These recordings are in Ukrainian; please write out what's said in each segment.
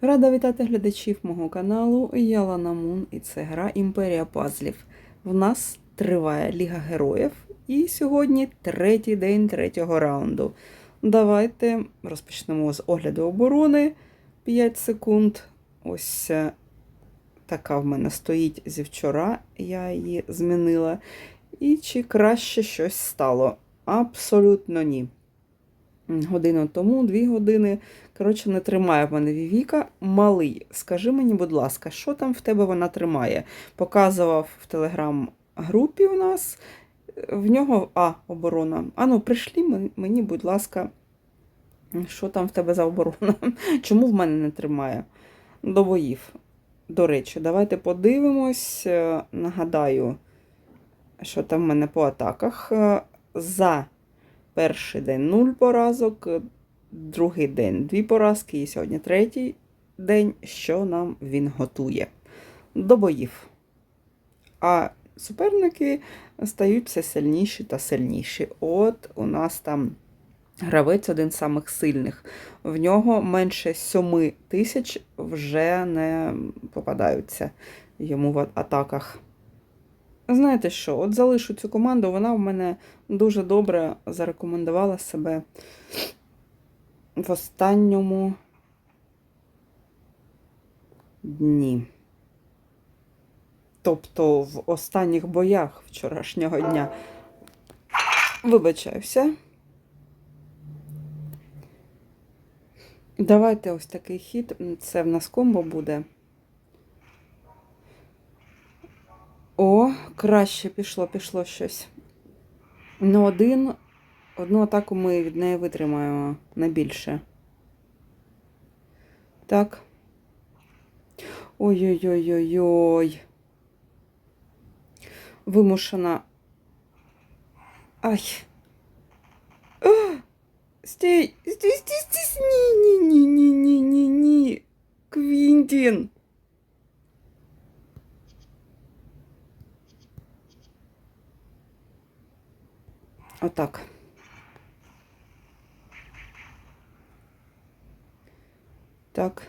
Рада вітати глядачів мого каналу. Я Лана Мун і це гра Імперія Пазлів. В нас триває Ліга Героїв, і сьогодні третій день третього раунду. Давайте розпочнемо з огляду оборони 5 секунд. Ось е, така в мене стоїть зі вчора, я її змінила. І чи краще щось стало? Абсолютно ні. Годину тому, дві години. Коротше, не тримає в мене Вівіка. Малий, скажи мені, будь ласка, що там в тебе вона тримає? Показував в телеграм-групі у нас. В нього А, оборона. Ану, прийшлі мені, будь ласка, що там в тебе за оборона? Чому в мене не тримає? До боїв. До речі, давайте подивимось. Е, Нагадаю, що там в мене по атаках. Е, За перший день 0 поразок, другий день дві поразки, і сьогодні третій день, що нам він готує до боїв. А суперники стають все сильніші та сильніші. От у нас там гравець один з самих сильних. В нього менше 7 тисяч вже не попадаються йому в атаках. Знаєте що, от залишу цю команду, вона в мене дуже добре зарекомендувала себе в останньому дні. Тобто в останніх боях вчорашнього дня. Вибачаюся. Давайте ось такий хід. Це в нас комбо буде. О, краще пішло, пішло щось. Ну, один, одну атаку ми від неї витримаємо найбільше. Так. Ой-ой-ой-ой-ой. Вимушена. Ай. А! Стій, стій, стій, стій, ні, ні, ні, ні, ні, ні. Квінтін. Отак. Так.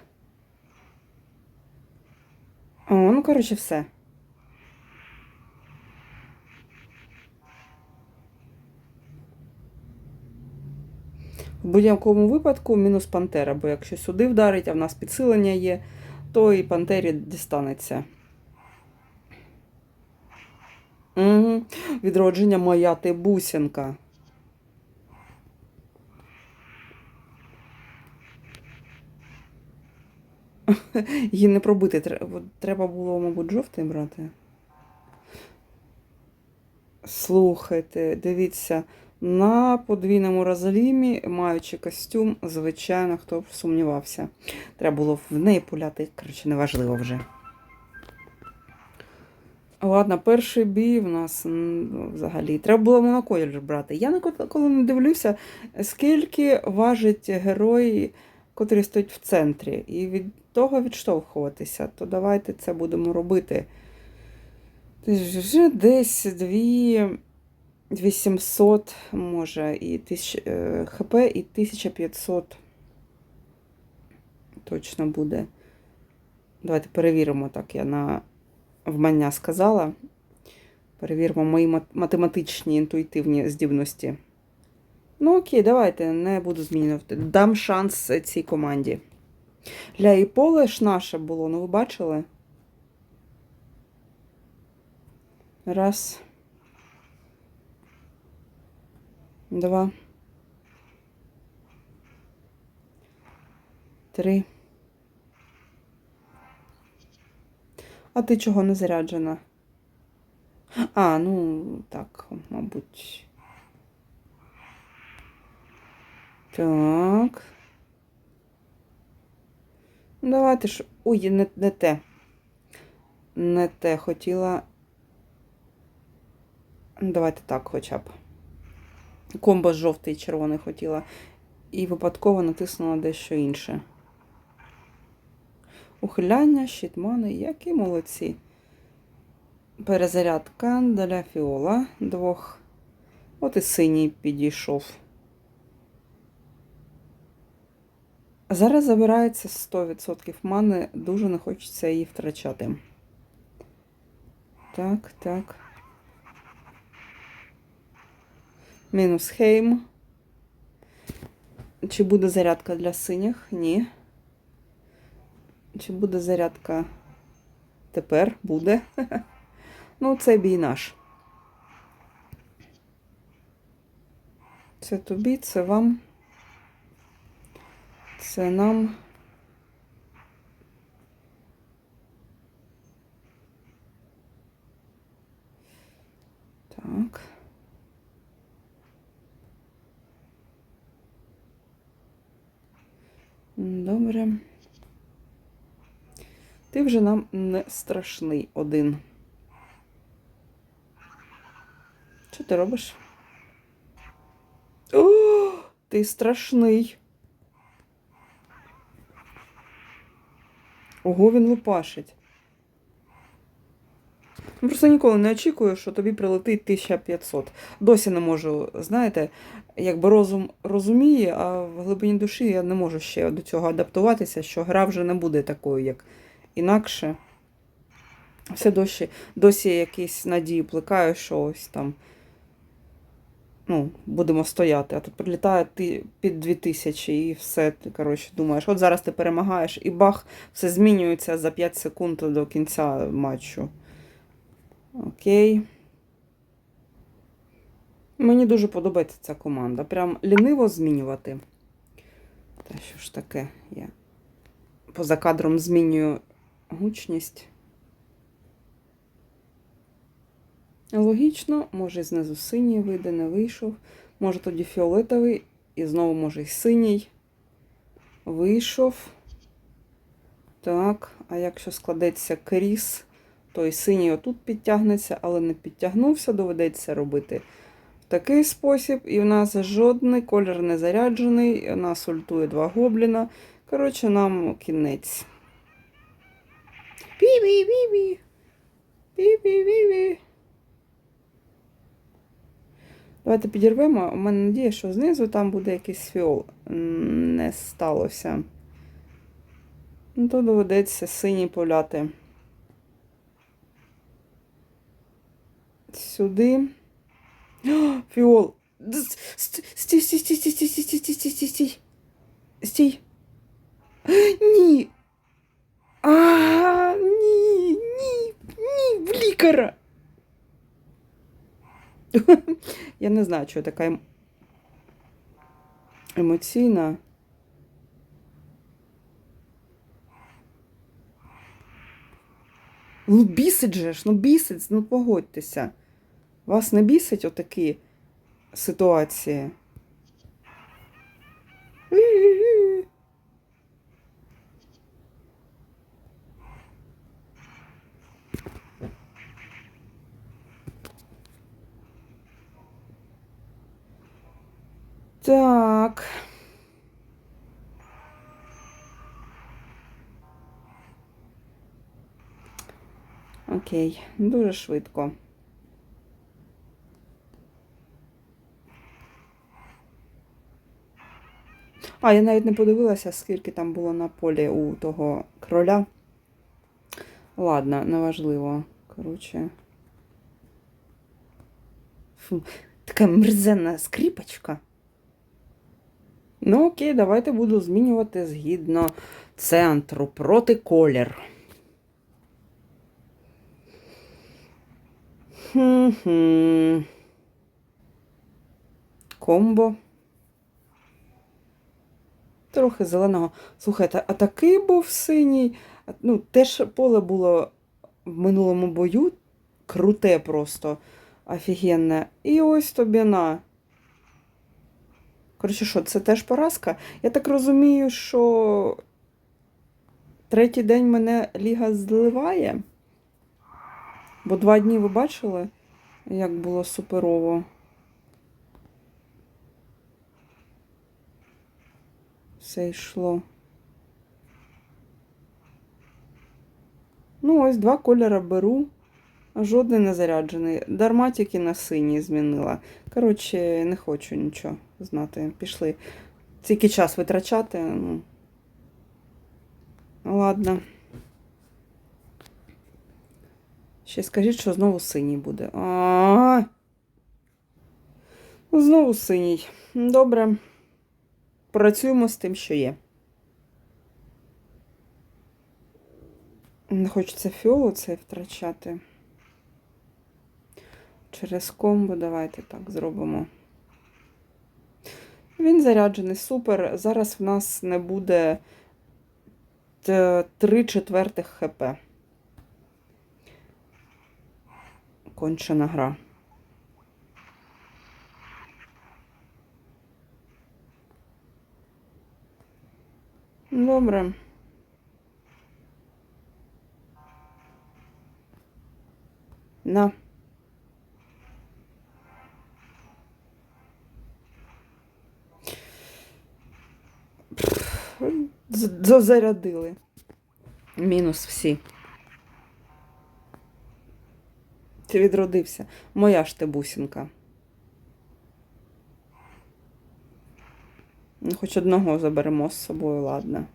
О, ну, коротше, все. В будь-якому випадку мінус Пантера, бо якщо сюди вдарить, а в нас підсилення є, то і Пантері дістанеться. Угу. Відродження моя ти бусинка. Її не пробити. Треба було, мабуть, жовтий брати. Слухайте, дивіться, на подвійному розлімі, маючи костюм, звичайно, хто б сумнівався. Треба було в неї пуляти, коротше, неважливо вже. Ладно, перший бій в нас ну, взагалі. Треба було моноколір брати. Я ніколи не дивлюся, скільки важить герой, котрий стоїть в центрі. І від того відштовхуватися. То давайте це будемо робити. Вже десь 2 800, може, і 1000 е, хп, і 1500 точно буде. Давайте перевіримо так. Я на вмання сказала. Перевіримо мої математичні інтуїтивні здібності. Ну, окей, давайте, не буду змінювати. Дам шанс цій команді. Ля і поле ж наше було, ну ви бачили? Раз. Два. Три. А ти чого не заряджена? А, ну, так, мабуть. Так. Давайте ж. Ой, не, не те. Не те хотіла. Давайте так хоча б. Комбо жовтий і червоний хотіла. І випадково натиснула дещо інше. Ухиляння, щитмани, які молодці. Перезарядка для фіола двох. От і синій підійшов. Зараз забирається 100% мани, дуже не хочеться її втрачати. Так, так. Мінус Хейм. Чи буде зарядка для синіх? Ні. Чи буде зарядка тепер? Буде. Ну, це бій наш. Це тобі, це вам. Це нам. Так. Добре. Ти вже нам не страшний один. Що ти робиш? О, ти страшний. Ого, він лупашить. Просто ніколи не очікую, що тобі прилетить 1500. Досі не можу, знаєте, якби розум розуміє, а в глибині душі я не можу ще до цього адаптуватися, що гра вже не буде такою, як інакше. Все досі, досі якісь надії плекаю, що ось там. Ну, будемо стояти, а тут прилітає ти під 2000 і все, ти, коротше, думаєш, от зараз ти перемагаєш, і бах, все змінюється за 5 секунд до кінця матчу. Окей. Мені дуже подобається ця команда. Прям ліниво змінювати. Та що ж таке? Я поза кадром змінюю гучність. Логічно, може знизу синій вийде, не вийшов. Може тоді фіолетовий і знову може й синій. Вийшов. Так, а якщо складеться кріс, то і синій отут підтягнеться, але не підтягнувся, доведеться робити в такий спосіб. І в нас жодний колір не заряджений, у нас ультує два гобліна. Коротше, нам кінець. Пі-пі-пі-пі. Пі-пі-пі-пі. Давайте підірвемо. У мене надія, що знизу там буде якийсь фіол. Не сталося. Ну, то доведеться синій поляти. Сюди. О, фіол. Ст- Стій, стій, стій, стій, стій, стій, стій, стій, стій, стій, стій. Стій. Ні. А, ні, ні, ні, в лікаря. Я не знаю, що я така ем- емоційна. Ну, бісить же ж, ну бісить, ну погодьтеся. Вас не бісить отакі ситуації? Так. Окей, дуже швидко. А, я навіть не подивилася, скільки там було на полі у того кроля. Ладно, неважливо. Коротше. Фу, така мерзенна скріпочка. Ну, окей, давайте буду змінювати згідно центру проти колір. Комбо. Трохи зеленого. Слухайте, а такий був синій. Ну, теж поле було в минулому бою. Круте просто. Офігенне. І ось тобі на. Коротше, що, це теж поразка? Я так розумію, що третій день мене Ліга зливає. Бо два дні ви бачили, як було суперово. Все йшло. Ну, ось два кольори беру. Жодний не заряджений. Дарма тільки на синій змінила. Коротше, не хочу нічого знати. Пішли. Тільки час витрачати. Ну, Ладно. Ще скажіть, що знову синій буде. А. Знову синій. Добре. Працюємо з тим, що є. Не хочеться фіолу цей втрачати. Через комбо давайте так зробимо. Він заряджений, супер. Зараз в нас не буде 3 четвертих хп. Кончена гра. Добре. На. З- Зазарядили. Мінус всі. Ти відродився. Моя ж ти бусинка. Ну, хоч одного заберемо з собою, ладно.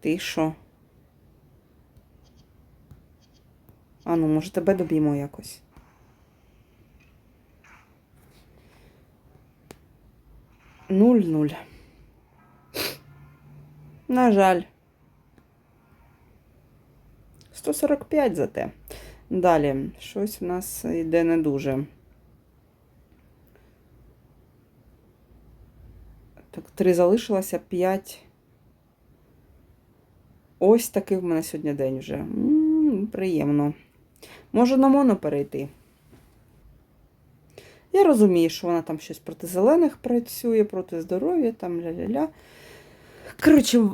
Ти що? А ну, може, тебе доб'ємо якось. Нуль-нуль. На жаль. 145 зате. Далі, щось в нас йде не дуже. Так, три залишилося, п'ять. Ось такий в мене сьогодні день вже. М, приємно. Можу на моно перейти. Я розумію, що вона там щось проти зелених працює, проти здоров'я, там ля-ля-ля. Коротше,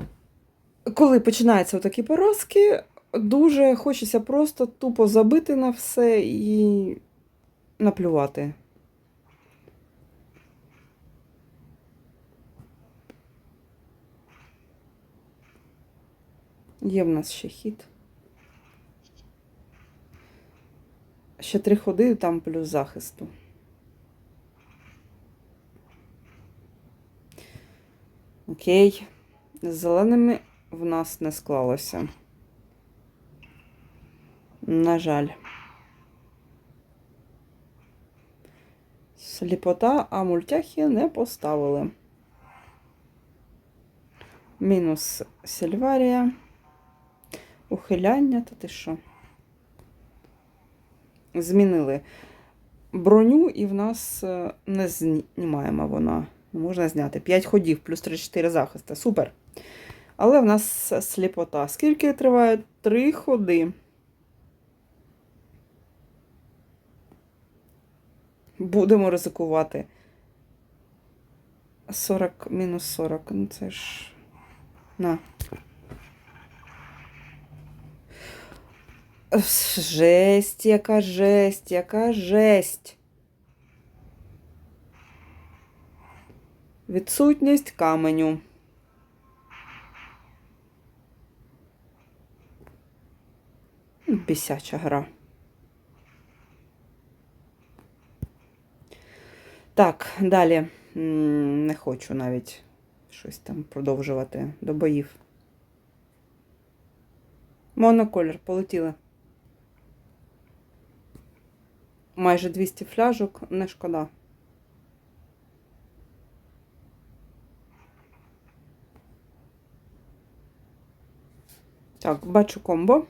коли починаються такі поразки, дуже хочеться просто тупо забити на все і наплювати. Є в нас ще хід. Ще три ходи, там плюс захисту. Окей. З зеленими в нас не склалося. На жаль. Сліпота, а мультяхи не поставили. Мінус Сільварія. Ухиляння, та ти що? Змінили броню, і в нас е, не знімаємо вона. Можна зняти. 5 ходів плюс 3-4 захиста. Супер. Але в нас сліпота. Скільки триває? 3 ходи. Будемо ризикувати. 40 мінус 40. Ну це ж. На. Жесть, яка жесть, яка жесть. Відсутність каменю. Бісяча гра. Так, далі. Не хочу навіть щось там продовжувати до боїв. Моноколір, полетіли. Майже 200 фляжок, не шкода. Так, бачу комбо.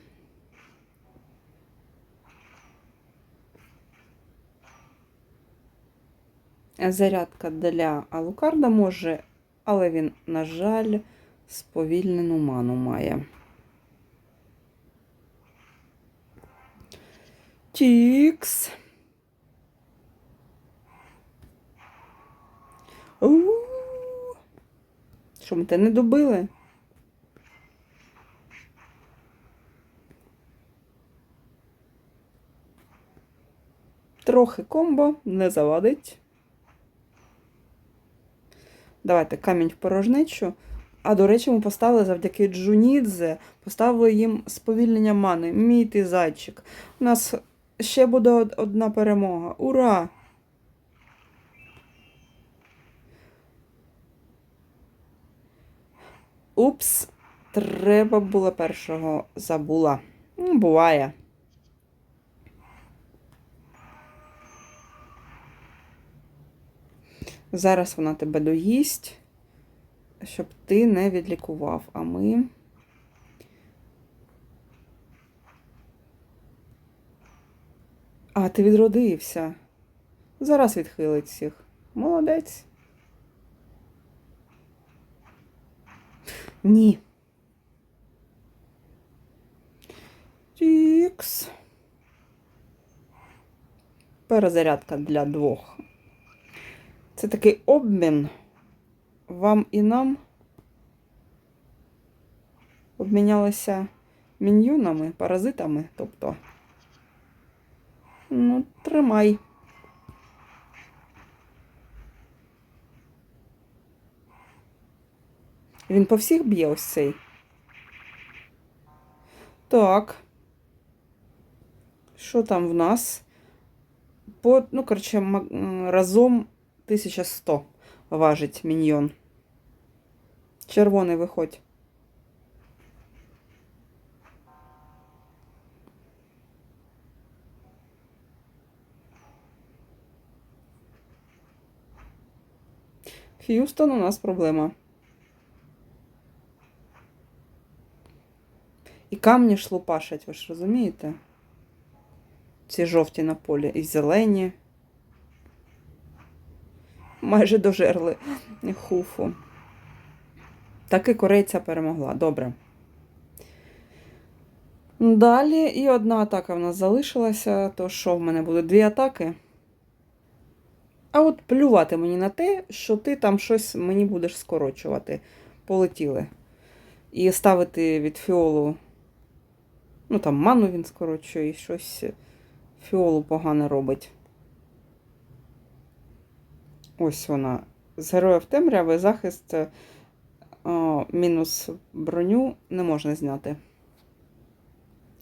Зарядка для Алукарда може, але він, на жаль, сповільнену ману має. Тікс. Що ми те не добили? Трохи комбо не завадить. Давайте камінь в порожничу. А, до речі, ми поставили завдяки Джунідзе, поставили їм сповільнення мани. Мій ти зайчик. У нас ще буде одна перемога. Ура! Упс, Треба було першого забула. Ну, буває. Зараз вона тебе доїсть, щоб ти не відлікував. А ми. А, ти відродився. Зараз відхилить всіх. Молодець. Ні. Тікс. Перезарядка для двох. Це такий обмін вам і нам. Обмінялися міньйонами, паразитами, тобто. Ну, тримай. Він по всіх б'є ось цей. Так. Що там в нас? По, ну, коротше, разом 1100 важить міньйон. Червоний виходь. Х'юстон, у нас проблема. І камні ж лупашать, ви ж розумієте? Ці жовті на полі і зелені. Майже дожерли хуфу. Таки корейця перемогла. Добре. Далі і одна атака в нас залишилася. То що в мене буде дві атаки? А от плювати мені на те, що ти там щось мені будеш скорочувати. Полетіли. І ставити від фіолу. Ну, там ману він скорочує, і щось фіолу погано робить. Ось вона. З героїв темряви захист о, мінус броню не можна зняти.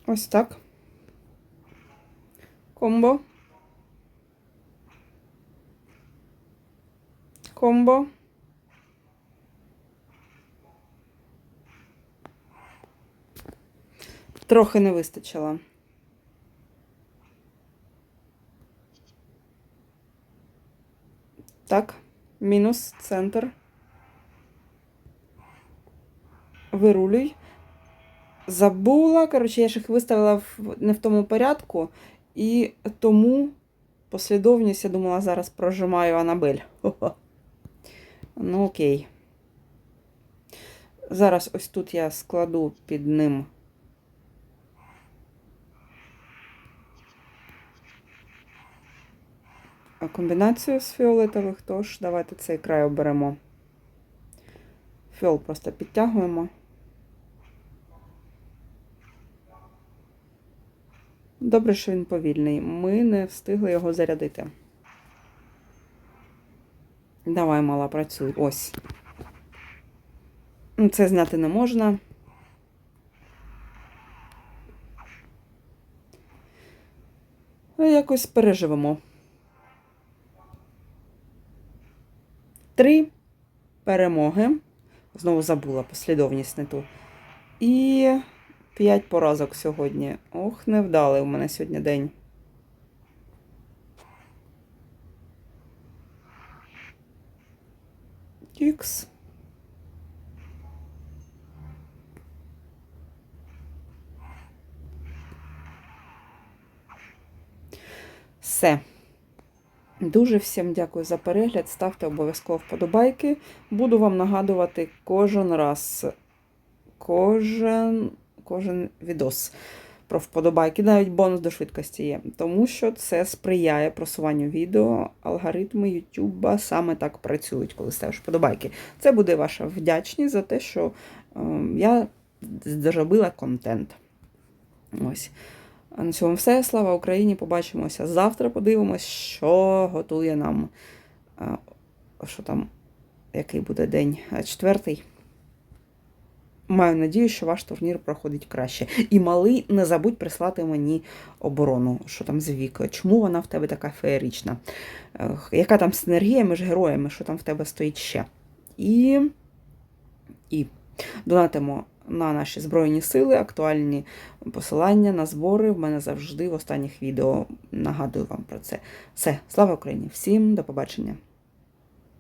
Ось так. Комбо. Комбо. Трохи не вистачило. Так, мінус центр. Вирулюй. Забула. Коротше, я ж їх виставила не в тому порядку, і тому послідовність, я думала, зараз прожимаю Анабель. Ну, окей. Зараз ось тут я складу під ним. Комбінацію з фіолетових, тож давайте цей край оберемо. Фіол просто підтягуємо. Добре, що він повільний. Ми не встигли його зарядити. Давай, мала, працюй. Ось. Ну, Це зняти не можна. Якось переживемо. Три перемоги. Знову забула послідовність не ту. І п'ять поразок сьогодні. Ох, невдалий у мене сьогодні день. Ікс. Все. Дуже всім дякую за перегляд. Ставте обов'язково вподобайки. Буду вам нагадувати кожен раз, кожен, кожен відос про вподобайки. Навіть бонус до швидкості є. Тому що це сприяє просуванню відео. Алгоритми YouTube саме так працюють, коли ставиш вподобайки. Це буде ваша вдячність за те, що е, я зробила контент. Ось. А на цьому все. Слава Україні! Побачимося завтра. Подивимось, що готує нам. Що там, який буде день? Четвертий. Маю надію, що ваш турнір проходить краще. І малий, не забудь прислати мені оборону, що там з вікою. Чому вона в тебе така феєрична? Яка там синергія між героями, що там в тебе стоїть ще? І. І донатимо на наші Збройні Сили, актуальні посилання на збори. В мене завжди в останніх відео нагадую вам про це. Все, слава Україні! Всім до побачення!